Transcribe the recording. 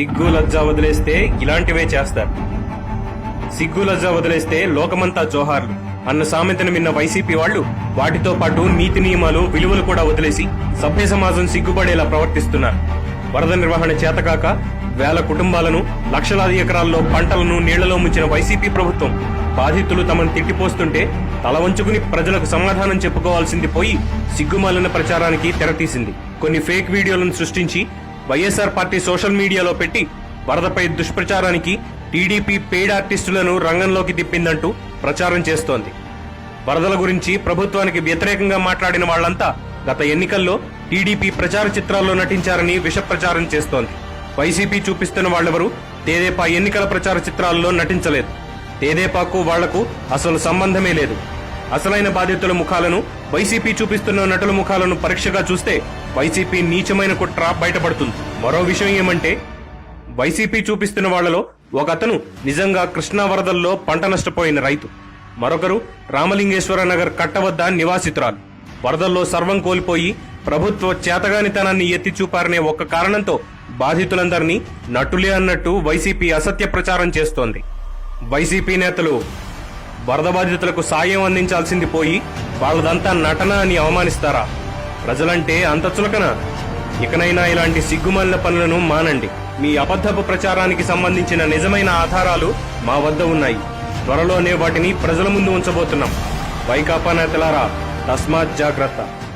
సిగ్గు లజ్జ వదిలేస్తే ఇలాంటివే చేస్తారు. సిగ్గు లజ్జ వదిలేస్తే లోకమంతా జోహార్లు. అన్న సామెతను విన్న వైసీపీ వాళ్ళు వాటితో పాటు నీతి నియమాలు విలువలు కూడా వదిలేసి సభ్య సమాజం సిగ్గుపడేలా ప్రవర్తిస్తున్నారు. వరద నిర్వహణ చేతకాక వేల కుటుంబాలను లక్షలాది ఎకరాల్లో పంటలను నీళ్ళలో ముంచిన వైసీపీ ప్రభుత్వం బాధితులు తమను తిట్టిపోస్తుంటే తల వంచుకుని ప్రజలకు సమాధానం చెప్పుకోవాల్సింది పోయి సిగ్గుమాలిన ప్రచారానికి తెరతీసింది. కొన్ని ఫేక్ వీడియోలను సృష్టించి వైఎస్ఆర్ పార్టీ సోషల్ మీడియాలో పెట్టి వరదపై దుష్ప్రచారానికి టీడీపీ పెయిడ్ ఆర్టిస్టులను రంగంలోకి తిప్పిందంటూ ప్రచారం చేస్తోంది. వరదల గురించి ప్రభుత్వానికి వ్యతిరేకంగా మాట్లాడిన వాళ్ళంతా గత ఎన్నికల్లో టీడీపీ ప్రచార చిత్రాల్లో నటించారని విష ప్రచారం చేస్తోంది. వైసీపీ చూపిస్తున్న వాళ్ళెవరూ తేదేపా ఎన్నికల ప్రచార చిత్రాల్లో నటించలేదు. తేదేపాకు వాళ్ళకు అసలు సంబంధమే లేదు. అసలైన బాధితుల ముఖాలను వైసీపీ చూపిస్తున్న నటుల ముఖాలను పరీక్షగా చూస్తే వైసీపీ నీచమైన కుట్ర బయటపడుతుంది. మరో విషయం ఏమంటే వైసీపీ చూపిస్తున్న వాళ్ళలో ఒక అతను నిజంగా కృష్ణా వరదల్లో పంట నష్టపోయిన రైతు. మరొకరు రామలింగేశ్వర నగర్ కట్ట వద్ద నివాసితురాలు. వరదల్లో సర్వం కోల్పోయి ప్రభుత్వ చేతగానితనాన్ని ఎత్తి చూపారనే ఒక్క కారణంతో బాధితులందరినీ నటులే అన్నట్టు వైసీపీ అసత్య ప్రచారం చేస్తోంది. వైసీపీ నేతలు వరద బాధితులకు సాయం అందించాల్సింది పోయి వాళ్ళదంతా నటన అని అవమానిస్తారా? ప్రజలంటే అంత చులకన. ఇకనైనా ఇలాంటి సిగ్గుమాలిన పనులను మానండి. మీ అబద్ధపు ప్రచారానికి సంబంధించిన నిజమైన ఆధారాలు మా వద్ద ఉన్నాయి. త్వరలోనే వాటిని ప్రజల ముందు ఉంచబోతున్నాం. వైకాపా నేతలారా తస్మాత్ జాగ్రత్త.